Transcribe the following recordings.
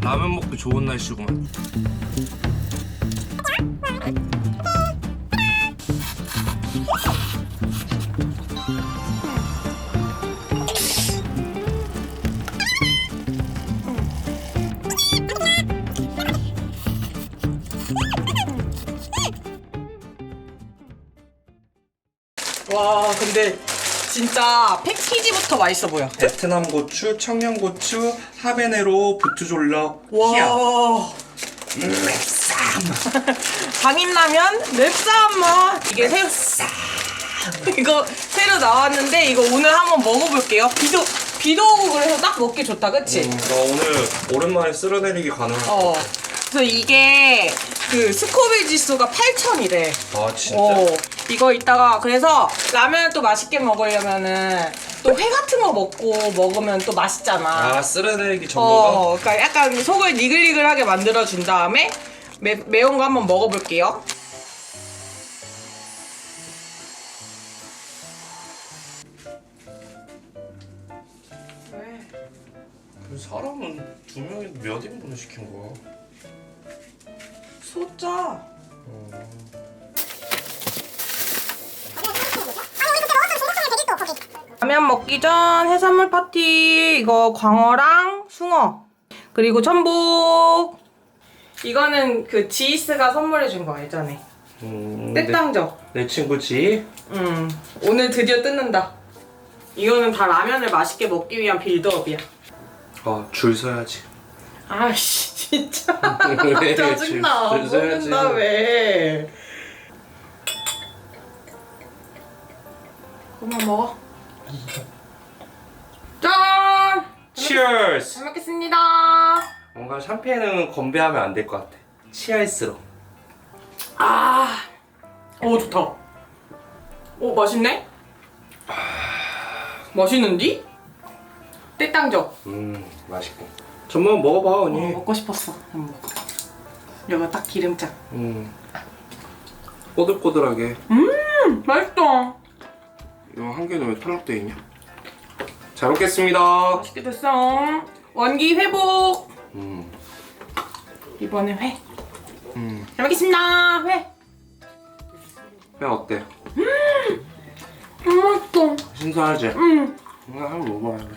라면 먹기 좋은 날씨구만. 근데 진짜 패키지부터 맛있어 보여. 베트남 고추, 청양 고추, 하베네로, 부추졸럭, 와. 장인라면 맵쌈 맛. 이게 새우 이거 새로 나왔는데 이거 오늘 한번 먹어볼게요. 비도 비도 오고 그래서 딱 먹기 좋다, 그치? 음, 나 오늘 오랜만에 쓸어내리기 가능할 것 어. 그래서 이게 그 스코빌 지수가 8천이래. 같아. 아 진짜? 어. 이거 이따가 그래서 라면 또 맛있게 먹으려면은 또 회 같은 거 먹고 먹으면 또 맛있잖아. 아 쓸어내리기 전문가? 어, 그러니까 약간 속을 니글니글하게 만들어 준 다음에 매, 매운 거 한번 먹어볼게요. 왜? 그 사람은 두 명이 몇 인분을 시킨 거야? 소짜. 라면 먹기 전 해산물 파티. 이거 광어랑 숭어. 그리고 천복. 이거는 그 지이스가 선물해 준거 알잖아 음, 떼땅저. 내, 내 친구지? 음 오늘 드디어 뜯는다. 이거는 다 라면을 맛있게 먹기 위한 빌드업이야. 아줄 서야지. 아씨 진짜. 왜? 짜증나. 줄- 줄 서야지. 먹는다 왜. 그만 먹어 짠! Cheers! 잘 먹겠습니다 뭔가 샴페인은 건배하면 안 될 것 같아. 치아이스로. 아, 오 좋다. 오 맛있네. 맛있는디? 떼땅저. 음 맛있고. 전번 먹어봐 어, 언니. 먹고 싶었어. 한번 먹어. 여기 딱 기름장. 음. 꼬들꼬들하게. 음, 맛있다. 이거 한 개는 왜 탈락돼 있냐? 잘 먹겠습니다. 맛있게 됐어. 원기 회복. 음. 이번엔 회. 음. 잘 먹겠습니다. 회. 회 어때? 음, 맛있다. 신선하지? 음. 이거 한번 먹어봐야 돼.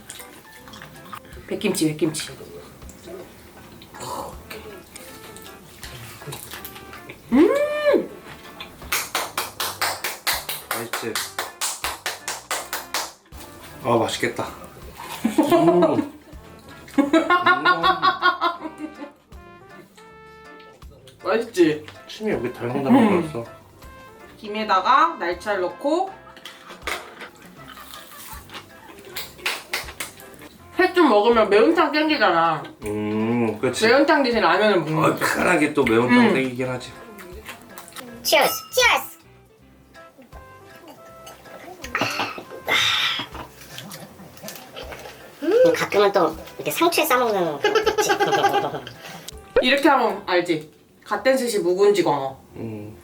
백김치, 백김치. 맛있지? 아 맛있겠다. 음. 맛있지? 침이 여기 달콩달콩 들었어. 김에다가 날치알 넣고 회 좀 먹으면 매운탕 땡기잖아. 음, 그렇지. 매운탕 대신 라면을 먹는 거죠. 얼큰하게 또 매운탕 음. 땡기긴 하지. Cheers. 음, 가끔은 또 이렇게 상추에 싸먹는 거. 이렇게 하면 알지? 갓된 스시 묵은지 광어. 음.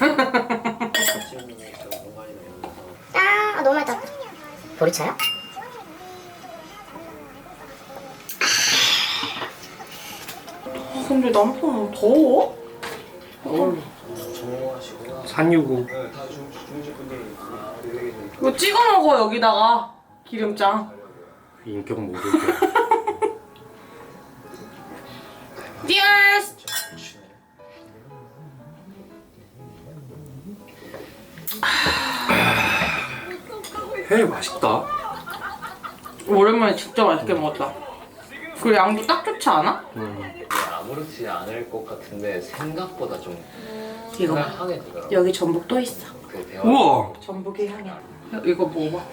아, 너무 맛있다. 보리차요? 아, 근데 남편 더워? 산유고. 이거 찍어 먹어 여기다가 기름장. 인격 모르게. Cheers! 회 맛있다. 오랜만에 진짜 맛있게 먹었다. 그리고 양도 딱 좋지 않아? 음. 아무렇지 않을 것 같은데 생각보다 좀 이거 봐. 하게 되더라고. 여기 전복 또 있어. 그 대화. 우와. 전복의 향이야. 이거 먹어봐.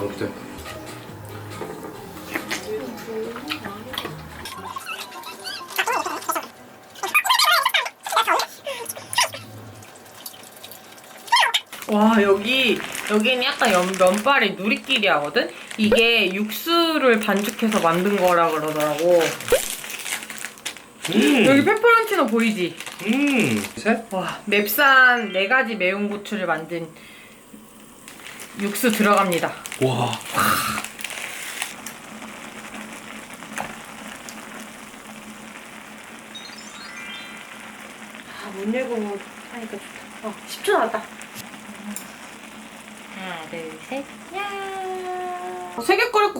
어때? 와 여기 여기는 약간 연, 면발이 누리끼리 하거든? 이게 육수를 반죽해서 만든 거라 그러더라고. 음. 여기 페퍼론치노 보이지? 음. 셋. 와, 맵산 네 가지 매운 고추를 만든 육수 들어갑니다. 와.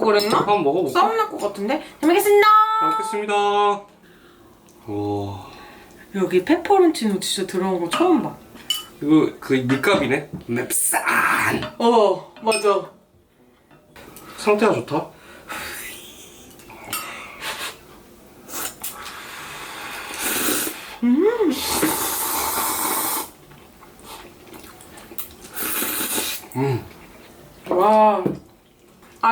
거 그랬나? 한번 먹어볼까? 싸움 날 것 같은데? 잘 먹겠습니다. 잘 먹겠습니다. 와. 여기 페퍼론치노 진짜 들어온 거 처음 봐. 이거 그 밑값이네. 맵싼. 어, 맞아. 상태가 좋다. 와.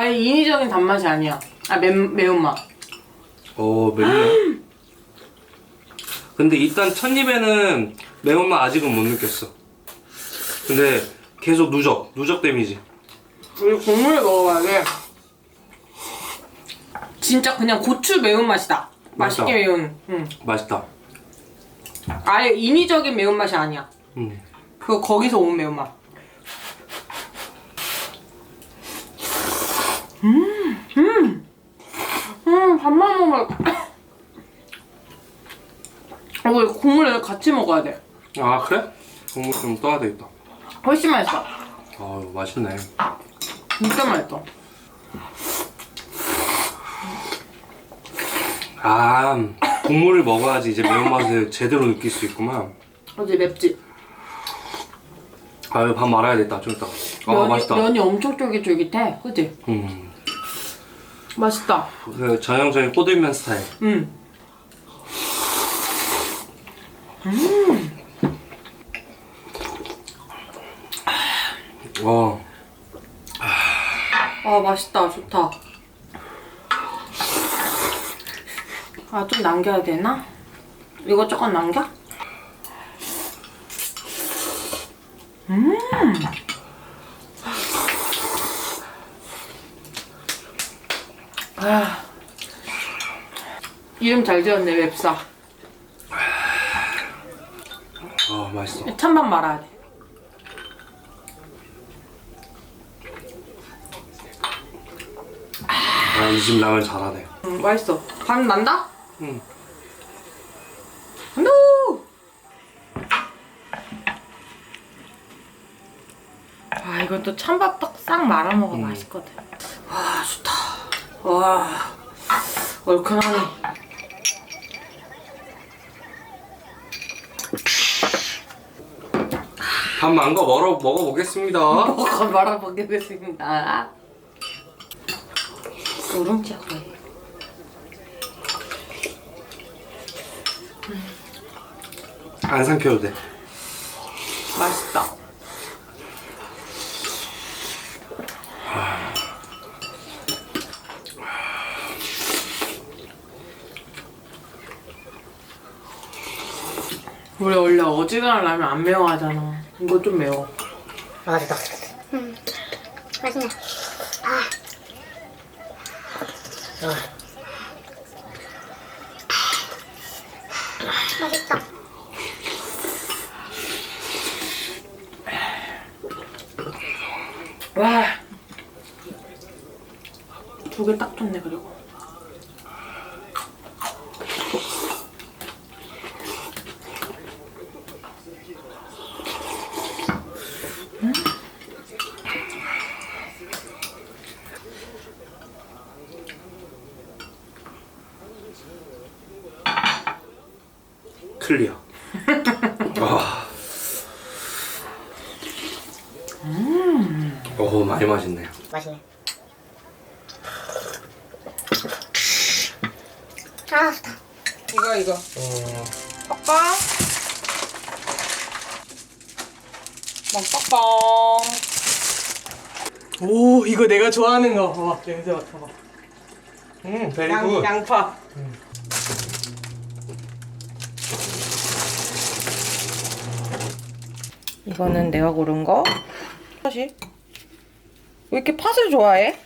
아예 인위적인 단맛이 아니야. 아, 매, 매운맛. 어 맵네. 근데 일단 첫 입에는 매운맛 아직은 못 느꼈어. 근데 계속 누적, 누적 데미지. 우리 국물 먹어봐야 돼. 진짜 그냥 고추 매운맛이다. 맛있게 맞아. 매운. 응. 맛있다. 아예 인위적인 매운맛이 아니야. 음. 그 거기서 온 매운맛. 음, 음, 음, 밥만 먹으면. 어, 이거 국물을 같이 먹어야 돼. 아 그래? 국물 좀 떠야 되겠다. 훨씬 맛있어. 아 맛있네. 진짜 맛있어. 아 국물을 먹어야지 이제 매운맛을 제대로 느낄 수 있구만. 어제 맵지? 아 이거 밥 말아야겠다 좀 이따. 아 면이, 맛있다. 면이 엄청 쫄깃쫄깃해. 그지? 음. 맛있다. 그 전형적인 꼬들면 스타일. 응. 와. 아 맛있다 좋다 아 좀 남겨야 되나? 이거 조금 남겨? 음. 아. 이름 잘 지었네 웹사. 아 맛있어. 찬밥 말아야 돼. 아 이 집 라면 잘하네. 음, 맛있어. 간 난다? 응. 간다! 아 이건 또 찬밥 딱 싹 말아 먹어. 맛있거든. 와 좋다 와 얼큰하네 밥 만거 먹어 먹어보겠습니다. 먹어 말아 먹겠습니다 우룽지하고 안 삼켜도 돼. 맛있다 우리 원래 어지간한 라면 안 매워 하잖아 이거 좀 매워 아 좋다. 음 맛있네. 아. 아. 맛있다. 와. 두 개 딱 좋네 그리고. 클리어. 와. 음. 오 많이 맛있네. 맛있네. 아 좋다. 이거 이거. 빡빡. 먹빡빡. 오 이거 내가 좋아하는 거. 와 냄새 맡아봐. 음, 양, 양파. 이거는 내가 고른 거. 사실 왜 이렇게 팥을 좋아해?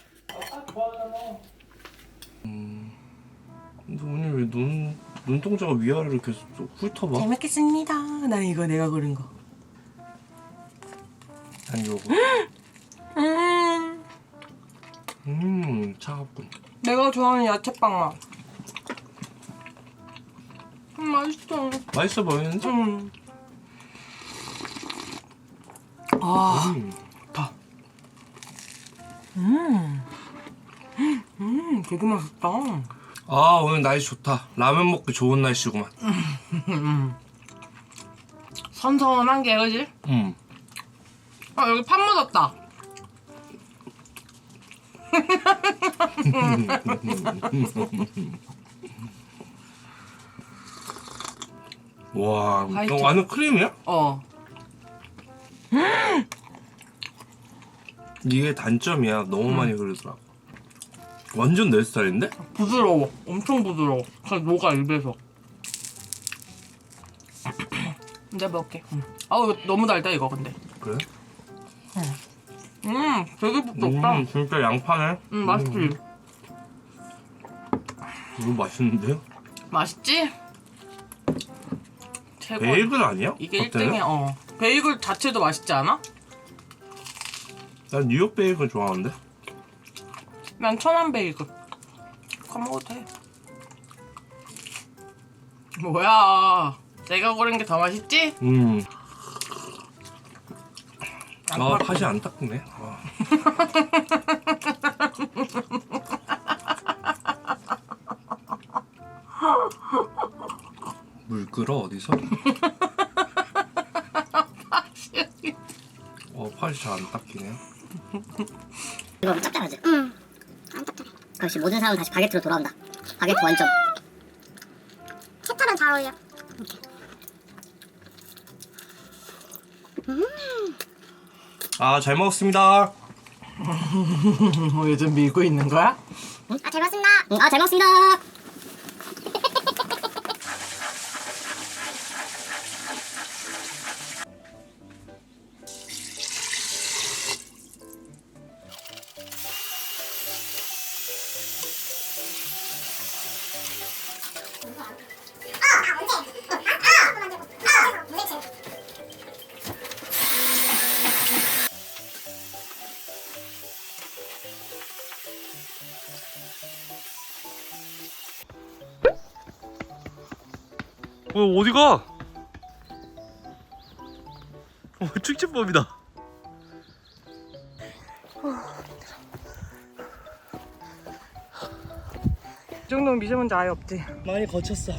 근데 오늘 왜 눈, 눈동자가 위아래로 계속 좀 훑어봐? 잘 먹겠습니다. 나 이거 내가 고른 거. 난 요거. 음, 음, 차갑군. 내가 좋아하는 야채빵 맛. 음, 맛있어. 맛있어 보이는데? 음. 아, 음. 다. 음. 음, 되게 맛있다. 아, 오늘 날씨 좋다. 라면 먹기 좋은 날씨구만. 선선한 게, 그지? 음. 아, 여기 팥 묻었다. 와, 화이트. 너 안에 크림이야? 어. 이게 단점이야. 너무 많이 흐르더라. 완전 내 스타일인데? 부드러워. 엄청 부드러워. 그냥 녹아, 입에서. 내가 먹을게. 음. 아우, 이거 너무 달다, 이거, 근데. 그래? 음, 되게 부드럽다. 음, 진짜 양파네. 음, 맛있지? 너무 맛있는데요? 맛있지? 최고. 베이글 아니야? 이게 겉에는? 1등이야, 어. 베이글 자체도 맛있지 않아? 난 뉴욕 베이글 좋아하는데? 난 천안 베이글. 그거 먹어도 돼. 뭐야. 내가 고른 게 더 맛있지? 음. 아, 팥이 안 닦네. 아. 물 끓어 어디서? 어 팥이 잘 안 닦이네요. 이거 짭짤하지? 응. 안 짭짤해. 역시 모든 사람은 다시 바게트로 돌아온다. 바게트 원점. 케찹은 잘 어울려. 아 잘 먹었습니다. 뭐 요즘 밀고 있는 거야? 아, 잘. 응, 아, 잘 먹습니다. 어 어디 가? 어 축제법이다. 이 정도면 미세먼지 아예 없지. 많이 거쳤어.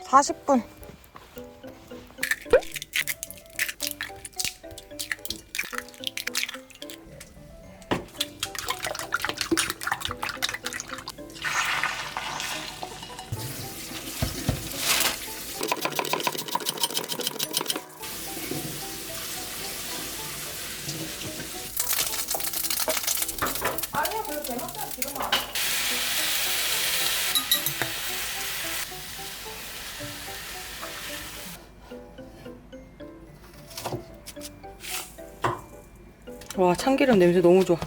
40분. 와 참기름 냄새 너무 좋아.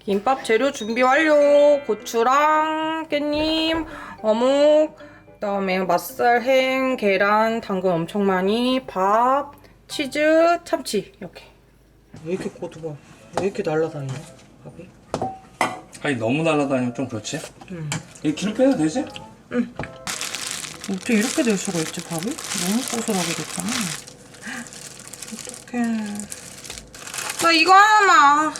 김밥 재료 준비 완료. 고추랑 깻잎, 어묵, 그다음에 맛살, 햄, 계란, 당근 엄청 많이, 밥, 치즈, 참치 이렇게. 왜 이렇게 고두가? 왜 이렇게 날라다니냐? 밥이? 아니 너무 날아다니면 좀 그렇지? 응. 이 기름 빼도 되지? 어떻게 이렇게 될 수가 있지 밥이? 너무 고소하게 됐잖아. 어떡해. 나 이거 하나만.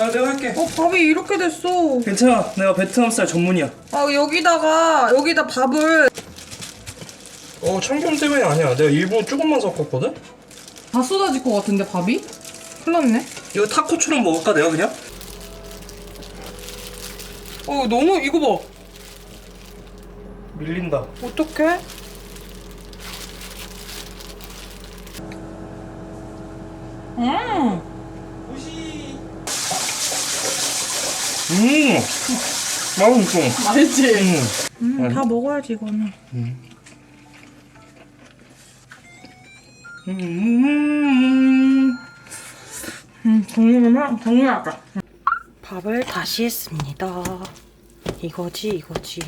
아 내가 할게. 어 밥이 이렇게 됐어. 괜찮아. 내가 베트남 쌀 전문이야. 아 여기다가 여기다 밥을 어 참기름 때문이 아니야. 내가 일부러 조금만 섞었거든. 다 쏟아질 것 같은데 밥이? 큰일 났네. 이거 타코처럼 먹을까 내가 그냥? 어 너무 이거 봐. 밀린다. 어떡해? 음, 음. 맛있어. 맛있지? 음. 음, 다 먹어야지 이거는. 음. 음, 정리는 정리하자. 밥을 다시 했습니다. 이거지, 이거지.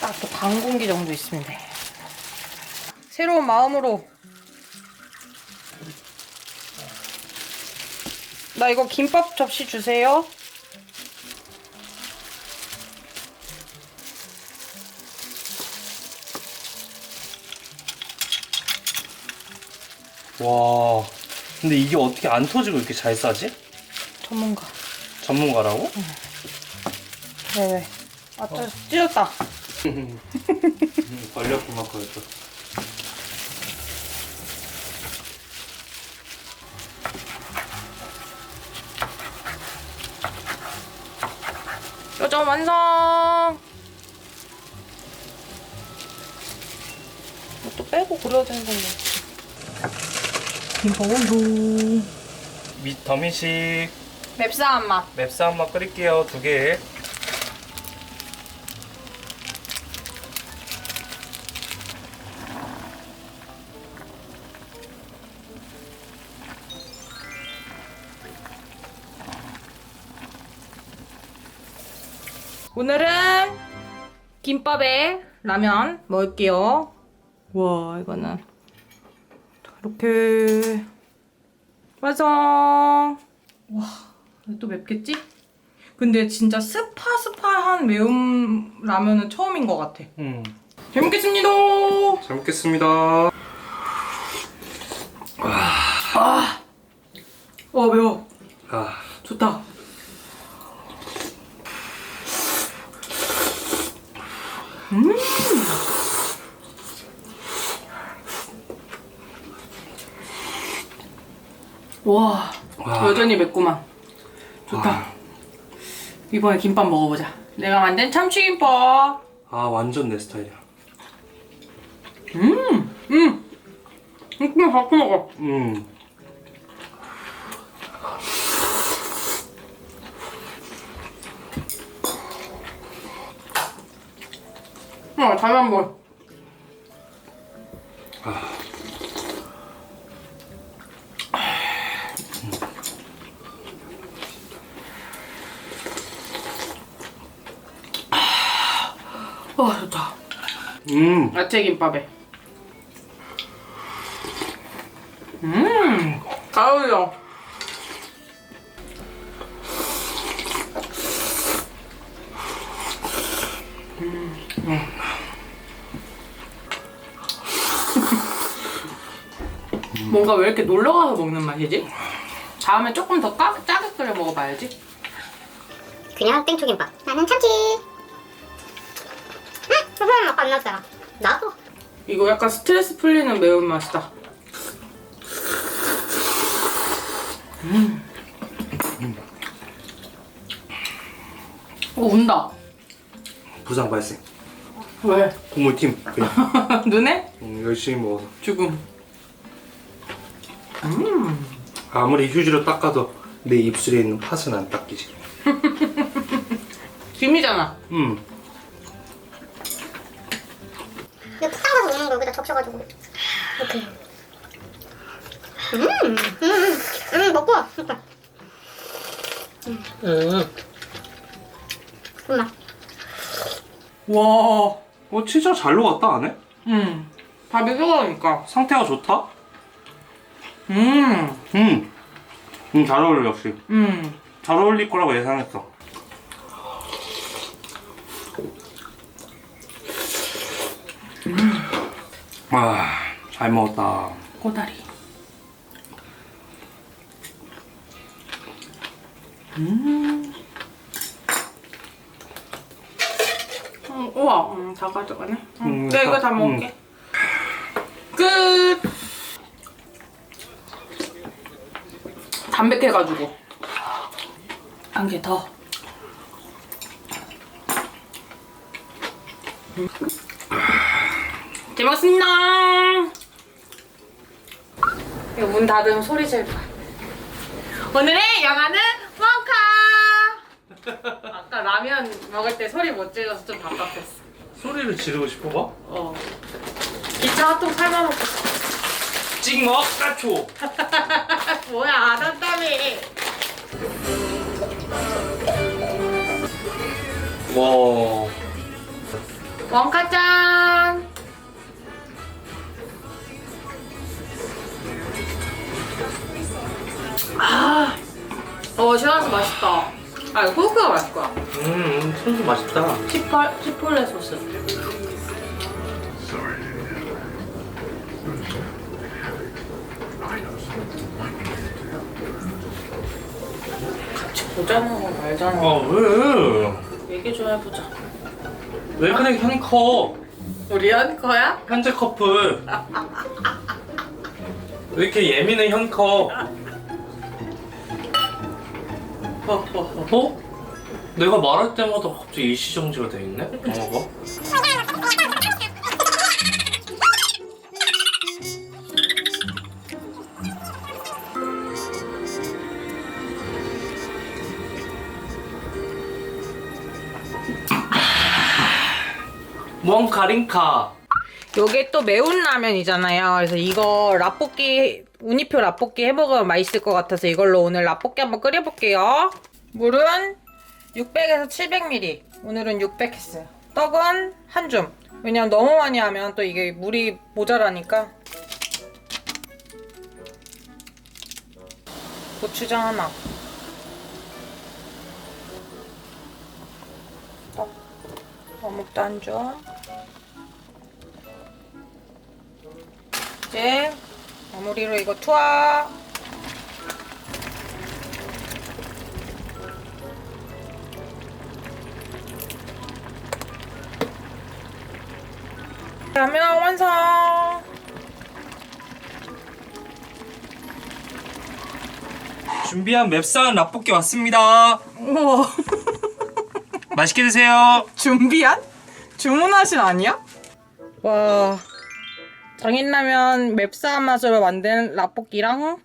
딱또반 공기 정도 있으면 돼. 새로운 마음으로. 나 이거 김밥 접시 주세요. 와 근데 이게 어떻게 안 터지고 이렇게 잘 싸지? 전문가. 전문가라고? 왜, 왜? 아, 저 찢었다. 음, 걸렸구만 걸렸어 요점 완성! 또 빼고 그려야 되는 건데. 김밥으로. 밑 더미식 맵싸한 맛. 맵스 한번 끓일게요 두개 김밥에 라면 먹을게요. 와, 이거는 이렇게 완성. 와, 또 맵겠지? 근데 진짜 스파스파한 매운 라면은 처음인 것 같아. 음. 잘 먹겠습니다. 잘 먹겠습니다 어 매워. 아 좋다. 음. 와, 와. 여전히 맵구만. 좋다. 이번에 김밥 먹어보자. 내가 만든 참치김밥. 아 완전 내 스타일이야 음, 음. 그냥 갖고 먹어. 음 어, 잘만 먹어. 와 좋다. 음. 야채 김밥에. 음, 잘 어울려. 뭔가 왜 이렇게 놀러 가서 먹는 맛이지? 다음에 조금 더 까, 짜게 끓여 먹어봐야지. 그냥 땡초김밥. 나는 참치. 응? 소금 맛안 났잖아. 나도. 이거 약간 스트레스 풀리는 매운맛이다. 음. 오, 온다. 부상 발생 왜? 동물팀 그냥 눈에? 음, 열심히 먹어서 죽음. 아무리 휴지로 닦아도 내 입술에 있는 팥은 안 닦이지 김이잖아. 음 이거 푹 담가서 먹는 거 여기다 적셔가지고. 이렇게. 음, 음, 음, 음, 먹고. 이렇게. 음. 엄마. 와. 어 진짜 잘 녹았다 안에? 음. 밥이 뜨거우니까. 상태가 좋다? 음. 음. 음, 잘 어울려 역시 음. 잘 어울릴 거라고 예상했어 아, 잘 먹었다 꼬다리. 음. 음, 우와, 음, 다 가져가네. 음, 음, 네, 이거 다 음. 먹을게. 끝! 담백해가지고. 한 개 더. 잘 먹었습니다. 이거 문 닫으면 소리 제일 봐. 오늘의 영화는 원카. 아까 라면 먹을 때 소리 못 질러서 좀 답답했어. 소리를 지르고 싶어 봐? 어. 기차 핫도그 삶아먹고 찍먹 까초 뭐야. 해. 와. 원카짱. 아, 어 시원해서 맛있다. 아 이거 코코가 맛있을 거야. 음, 소스 맛있다. 치폴 치폴레 소스. 보자는 거 말자는 아, 거 왜? 얘기 좀 해보자. 왜 그래, 현컵. 우리 한 거야? 현재 커플. 왜 이렇게 예민해, 현컵? 허허허. 어? 내가 말할 때마다 갑자기 일시정지가 돼 있네? 영어가? 뭔 가린카 요게 또 매운 라면이잖아요. 그래서 이거 라볶이 우니표 라볶이 해먹으면 맛있을 것 같아서 이걸로 오늘 라볶이 한번 끓여볼게요. 물은 600에서 700ml. 오늘은 600 했어요. 떡은 한 줌. 왜냐면 너무 많이 하면 또 이게 물이 모자라니까. 고추장 하나. 어묵도 한 줌. 이제 마무리로 이거 투하. 라면 완성. 준비한 맵상 라볶이 왔습니다. 우와 맛있게 드세요. 준비한? 주문하신 아니야? 와 장인라면 맵싸한 맛으로 만든 라볶이랑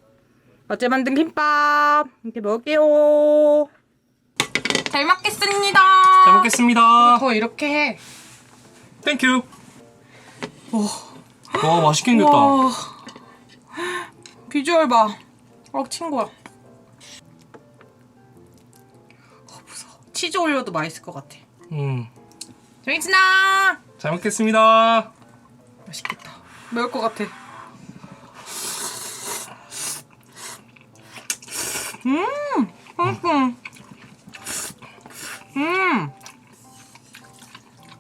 어제 만든 김밥 이렇게 먹을게요. 잘 먹겠습니다. 잘 먹겠습니다. 더 이렇게 해. 땡큐 와 맛있게 생겼다. 와. 비주얼 봐. 어 친구야. 치즈 올려도 맛있을 것 같아. 음, 정인진아 잘 먹겠습니다 맛있겠다. 매울 것 같아. 음, 음, 음.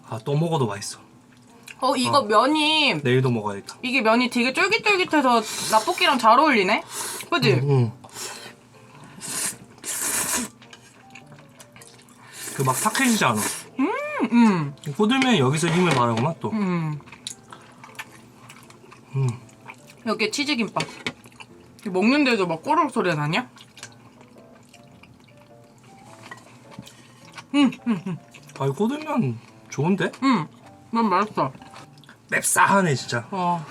아 또 먹어도 맛있어 어 이거 면이 내일도 먹어야겠다 이게 면이 되게 쫄깃쫄깃해서 라볶이랑 잘 어울리네. 그지? 음. 그 막 탁해지지 않아 음. 꼬들면 여기서 힘을 발하구만 또 음. 음. 여기 치즈김밥. 먹는데도 막 꼬르륵 소리가 나냐? 음, 음, 음, 아, 이 꼬들면 좋은데? 음. 난 맛있어. 맵싸하네 진짜 어.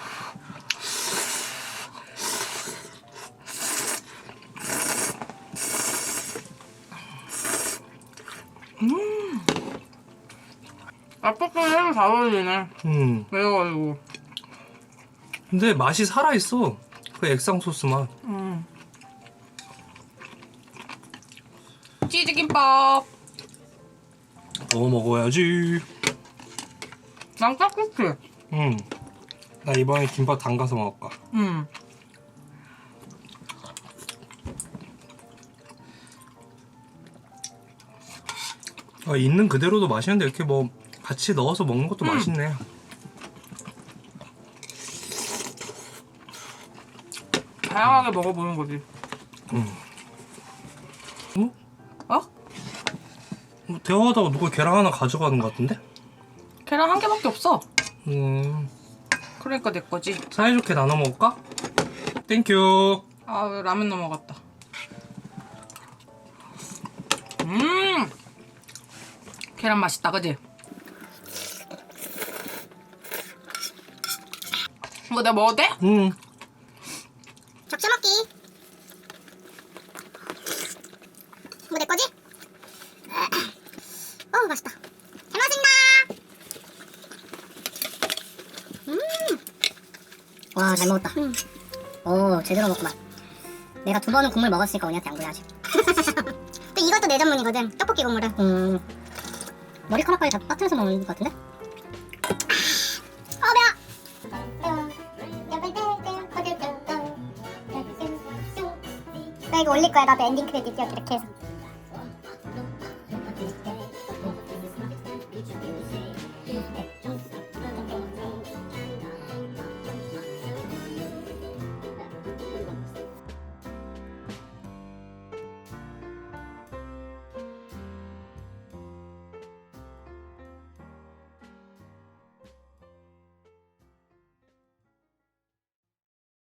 라볶이랑 잘 어울리네. 음 매워가지고. 근데 맛이 살아있어 그 액상 소스 맛 음. 치즈김밥. 어 먹어야지 난 떡국수. 음 나 이번에 김밥 담가서 먹을까 음. 아, 있는 그대로도 맛있는데 이렇게 뭐 같이 넣어서 먹는 것도 맛있네 다양하게 먹어보는 거지. 어? 어? 뭐 대화하다가 누가 계란 하나 가져가는 것 같은데? 계란 한 개밖에 없어. 음 그러니까 내 거지. 사이좋게 나눠 먹을까? 땡큐 아, 왜 라면 넘어갔다. 음! 계란 맛있다, 그지? 이거 내가 먹어도 돼? 음 적셔 먹기. 뭐내 거지? 어 맛있다. 잘 먹습니다. 와잘 먹었다. 오 제대로 먹구만. 내가 두 번은 국물 먹었으니까 언니한테 양보해야지. 또 이것도 내 전문이거든. 떡볶이 국물은. 음. 머리카락까지 다 빠트려서 먹는 것 같은데? 나 이거 올릴 거야. 나도 엔딩 크레딧 이렇게 해서.